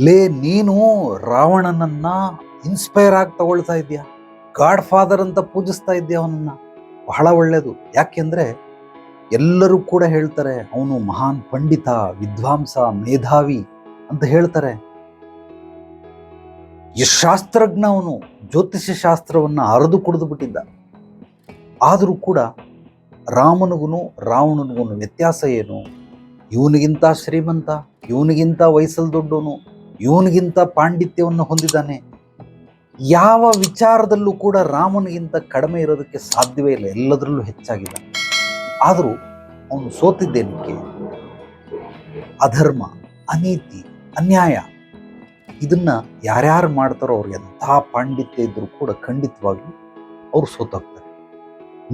ಲೇ, ನೀನು ರಾವಣನನ್ನ ಇನ್ಸ್ಪೈರ್ ಆಗಿ ತಗೊಳ್ತಾ ಇದ್ದೀಯ? ಗಾಡ್ ಫಾದರ್ ಅಂತ ಪೂಜಿಸ್ತಾ ಇದ್ದೀಯ ಅವನನ್ನ? ಬಹಳ ಒಳ್ಳೆಯದು ಯಾಕೆಂದ್ರೆ ಎಲ್ಲರೂ ಕೂಡ ಹೇಳ್ತಾರೆ, ಅವನು ಮಹಾನ್ ಪಂಡಿತ, ವಿದ್ವಾಂಸ, ಮೇಧಾವಿ ಅಂತ ಹೇಳ್ತಾರೆ. ಶಾಸ್ತ್ರಜ್ಞ ಅವನು, ಜ್ಯೋತಿಷ್ಯ ಶಾಸ್ತ್ರವನ್ನ ಅರೆದು ಕುಡಿದು ಬಿಟ್ಟಿದ್ದ. ಆದರೂ ಕೂಡ ರಾಮನಿಗೂ ರಾವಣನಿಗೂ ವ್ಯತ್ಯಾಸ ಏನು? ಇವನಿಗಿಂತ ಶ್ರೀಮಂತ, ಇವನಿಗಿಂತ ವಯಸ್ಸಲ್ಲಿ ದೊಡ್ಡವನು. ಇವನಿಗಿಂತ ಪಾಂಡಿತ್ಯವನ್ನು ಹೊಂದಿದ್ದಾನೆ. ಯಾವ ವಿಚಾರದಲ್ಲೂ ಕೂಡ ರಾಮನಿಗಿಂತ ಕಡಿಮೆ ಇರೋದಕ್ಕೆ ಸಾಧ್ಯವೇ ಇಲ್ಲ. ಎಲ್ಲದರಲ್ಲೂ ಹೆಚ್ಚಾಗಿದ್ದಾನೆ ಆದರೂ ಅವನು ಸೋತಿದ್ದೇನಕ್ಕೆ? ಅಧರ್ಮ, ಅನೀತಿ, ಅನ್ಯಾಯ. ಇದನ್ನು ಯಾರ್ಯಾರು ಮಾಡ್ತಾರೋ ಅವ್ರು ಎಂಥ ಪಾಂಡಿತ್ಯ ಇದ್ದರೂ ಕೂಡ ಖಂಡಿತವಾಗಿ ಅವ್ರು ಸೋತೋಗ್ತಾರೆ.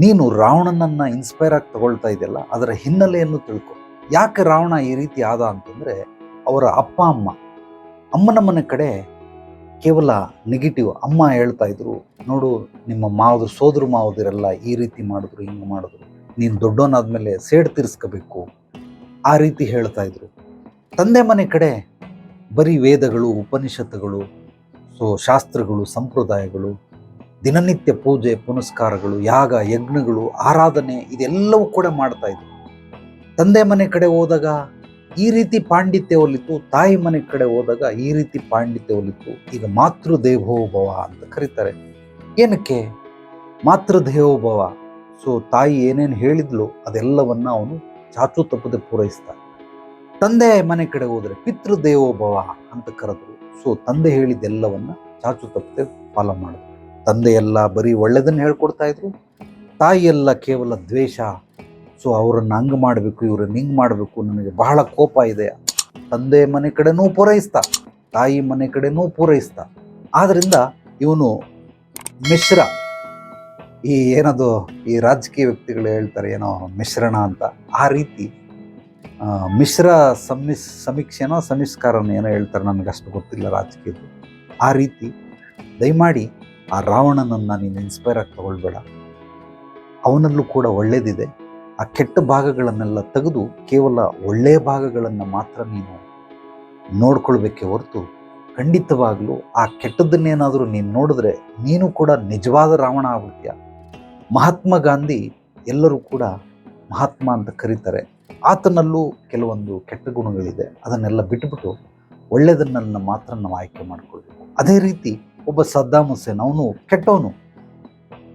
ನೀನು ರಾವಣನನ್ನು ಇನ್ಸ್ಪೈರ್ ಆಗಿ ತಗೊಳ್ತಾ ಇದೆಯಲ್ಲ, ಅದರ ಹಿನ್ನೆಲೆಯನ್ನು ತಿಳ್ಕೊ. ಯಾಕೆ ರಾವಣ ಈ ರೀತಿ ಆದ ಅಂತಂದರೆ ಅವರ ಅಪ್ಪ, ಅಮ್ಮ ಅಮ್ಮನ ಮನೆ ಕಡೆ ಕೇವಲ ನೆಗೆಟಿವ್ ಅಮ್ಮ ಹೇಳ್ತಾ ಇದ್ರು, ನೋಡು, ನಿಮ್ಮ ಮಾವದ್ರು ಸೋದರು ಮಾವದಿರೆಲ್ಲ ಈ ರೀತಿ ಮಾಡಿದ್ರು, ಹಿಂಗೆ ಮಾಡಿದ್ರು, ನೀನು ದೊಡ್ಡವನಾದ್ಮೇಲೆ ಸೇಡ್ ತೀರಿಸ್ಕೋಬೇಕು, ಆ ರೀತಿ ಹೇಳ್ತಾ ಇದ್ರು. ತಂದೆ ಮನೆ ಕಡೆ ಬರೀ ವೇದಗಳು, ಉಪನಿಷತ್ತುಗಳು, ಸೊ ಶಾಸ್ತ್ರಗಳು, ಸಂಪ್ರದಾಯಗಳು, ದಿನನಿತ್ಯ ಪೂಜೆ, ಪುನಸ್ಕಾರಗಳು, ಯಾಗ, ಯಜ್ಞಗಳು, ಆರಾಧನೆ ಇದೆಲ್ಲವೂ ಕೂಡ ಮಾಡ್ತಾ ಇದ್ರು. ತಂದೆ ಮನೆ ಕಡೆ ಹೋದಾಗ ಈ ರೀತಿ ಪಾಂಡಿತ್ಯ ಒಲಿತು, ತಾಯಿ ಮನೆ ಕಡೆ ಹೋದಾಗ ಈ ರೀತಿ ಪಾಂಡಿತ್ಯ ಒಲಿತು. ಈಗ ಮಾತೃ ದೇವೋಭವ ಅಂತ ಕರೀತಾರೆ. ಏನಕ್ಕೆ? ಮಾತೃ ದೇವೋಭವ ಸೊ, ತಾಯಿ ಏನೇನು ಹೇಳಿದ್ಲು ಅದೆಲ್ಲವನ್ನ ಅವನು ಚಾಚು ತಪ್ಪದೆ ಪೂರೈಸ್ತಾನೆ. ತಂದೆ ಮನೆ ಕಡೆ ಹೋದರೆ ಪಿತೃ ದೇವೋಭವ ಅಂತ ಕರೆದ್ರು. ಸೊ, ತಂದೆ ಹೇಳಿದ್ದೆಲ್ಲವನ್ನ ಚಾಚು ತಪ್ಪದೆ ಫಾಲೋ ಮಾಡಿದ್ರು. ತಂದೆ ಎಲ್ಲ ಬರೀ ಒಳ್ಳೆದನ್ನ ಹೇಳ್ಕೊಡ್ತಾ ಇದ್ರು. ತಾಯಿಯೆಲ್ಲ ಕೇವಲ ದ್ವೇಷ ಸೊ ಅವ್ರನ್ನ ಹಂಗೆ ಮಾಡಬೇಕು, ಇವ್ರನ್ನ ಹಿಂಗೆ ಮಾಡಬೇಕು ನನಗೆ ಬಹಳ ಕೋಪ ಇದೆ. ತಂದೆ ಮನೆ ಕಡೆನೂ ಪೂರೈಸ್ತಾ, ತಾಯಿ ಮನೆ ಕಡೆನೂ ಪೂರೈಸ್ತಾ. ಆದ್ದರಿಂದ ಇವನು ಮಿಶ್ರ. ಈ ಏನದು, ಈ ರಾಜಕೀಯ ವ್ಯಕ್ತಿಗಳು ಹೇಳ್ತಾರೆ, ಏನೋ ಮಿಶ್ರಣ ಅಂತ. ಆ ರೀತಿ ಮಿಶ್ರ ಸಮ್ಮಿಸ್, ಸಮೀಕ್ಷೆನೋ ಸಮಿಸ್ಕಾರನ ಏನೋ ಹೇಳ್ತಾರೆ ನನಗೆ ಅಷ್ಟು ಗೊತ್ತಿಲ್ಲ ರಾಜಕೀಯದ್ದು. ಆ ರೀತಿ, ದಯಮಾಡಿ ಆ ರಾವಣನನ್ನು ನೀನು ಇನ್ಸ್ಪೈರ್ ಆಗಿ ತಗೊಳ್ಬೇಡ. ಅವನಲ್ಲೂ ಕೂಡ ಒಳ್ಳೇದಿದೆ. ಆ ಕೆಟ್ಟ ಭಾಗಗಳನ್ನೆಲ್ಲ ತೆಗೆದು ಕೇವಲ ಒಳ್ಳೆಯ ಭಾಗಗಳನ್ನು ಮಾತ್ರ ನೀನು ನೋಡ್ಕೊಳ್ಬೇಕೆ ಹೊರತು ಖಂಡಿತವಾಗಲೂ ಆ ಕೆಟ್ಟದ್ದನ್ನೇನಾದರೂ ನೀನು ನೋಡಿದ್ರೆ ನೀನು ಕೂಡ ನಿಜವಾದ ರಾವಣ ಆಗ್ಬಿಡ್ತೀಯ. ಮಹಾತ್ಮ ಗಾಂಧಿ ಎಲ್ಲರೂ ಕೂಡ ಮಹಾತ್ಮ ಅಂತ ಕರೀತಾರೆ. ಆತನಲ್ಲೂ ಕೆಲವೊಂದು ಕೆಟ್ಟ ಗುಣಗಳಿದೆ. ಅದನ್ನೆಲ್ಲ ಬಿಟ್ಬಿಟ್ಟು ಒಳ್ಳೆಯದನ್ನೆಲ್ಲ ಮಾತ್ರ ನಾವು ಆಯ್ಕೆ ಮಾಡ್ಕೊಳ್ಬೇಕು. ಅದೇ ರೀತಿ ಒಬ್ಬ ಸದ್ದಾಮ್ ಹುಸೇನ್ ಅವನು ಕೆಟ್ಟವನು.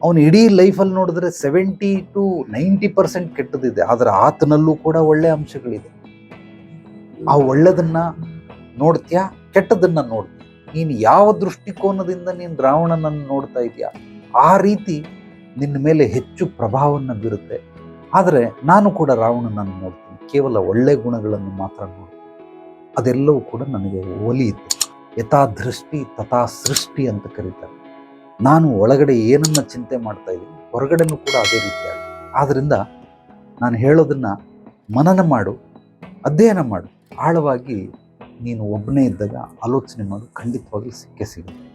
ಅವನು ಇಡೀ ಲೈಫಲ್ಲಿ ನೋಡಿದ್ರೆ ಸೆವೆಂಟಿ ಟು ನೈಂಟಿ ಪರ್ಸೆಂಟ್ ಕೆಟ್ಟದಿದೆ. ಆದರೆ ಆತನಲ್ಲೂ ಕೂಡ ಒಳ್ಳೆಯ ಅಂಶಗಳಿದೆ. ಆ ಒಳ್ಳೆದನ್ನ ನೋಡ್ತೀಯಾ? ಕೆಟ್ಟದನ್ನ ನೋಡ್ತೀಯ? ನೀನು ಯಾವ ದೃಷ್ಟಿಕೋನದಿಂದ ನೀನು ರಾವಣನನ್ನು ನೋಡ್ತಾ ಇದೆಯಾ? ಆ ರೀತಿ ನಿನ್ನ ಮೇಲೆ ಹೆಚ್ಚು ಪ್ರಭಾವವನ್ನು ಬೀರುತ್ತೆ. ಆದರೆ ನಾನು ಕೂಡ ರಾವಣನನ್ನು ನೋಡ್ತೀನಿ. ಕೇವಲ ಒಳ್ಳೆ ಗುಣಗಳನ್ನು ಮಾತ್ರ ನೋಡ್ತೀನಿ. ಅದೆಲ್ಲವೂ ಕೂಡ ನನಗೆ ಒಲಿಯಿತು ಯಥಾ ದೃಷ್ಟಿ ತಥಾ ಸೃಷ್ಟಿ ಅಂತ ಕರೀತಾರೆ. ನಾನು ಒಳಗಡೆ ಏನನ್ನ ಚಿಂತೆ ಮಾಡ್ತಾ ಇದ್ದೀನಿ, ಹೊರಗಡೆನೂ ಕೂಡ ಅದೇ ರೀತಿಯಾಗಿ. ಆದ್ದರಿಂದ ನಾನು ಹೇಳೋದನ್ನ ಮನನ ಮಾಡು, ಅಧ್ಯಯನ ಮಾಡು. ಆಳವಾಗಿ ನೀನು ಒಬ್ಬನೇ ಇದ್ದಾಗ ಆಲೋಚನೆ ಮಾಡು, ಖಂಡಿತವಾಗ್ಲೂ ಸಿಕ್ಕೇ ಸಿಗುತ್ತೆ.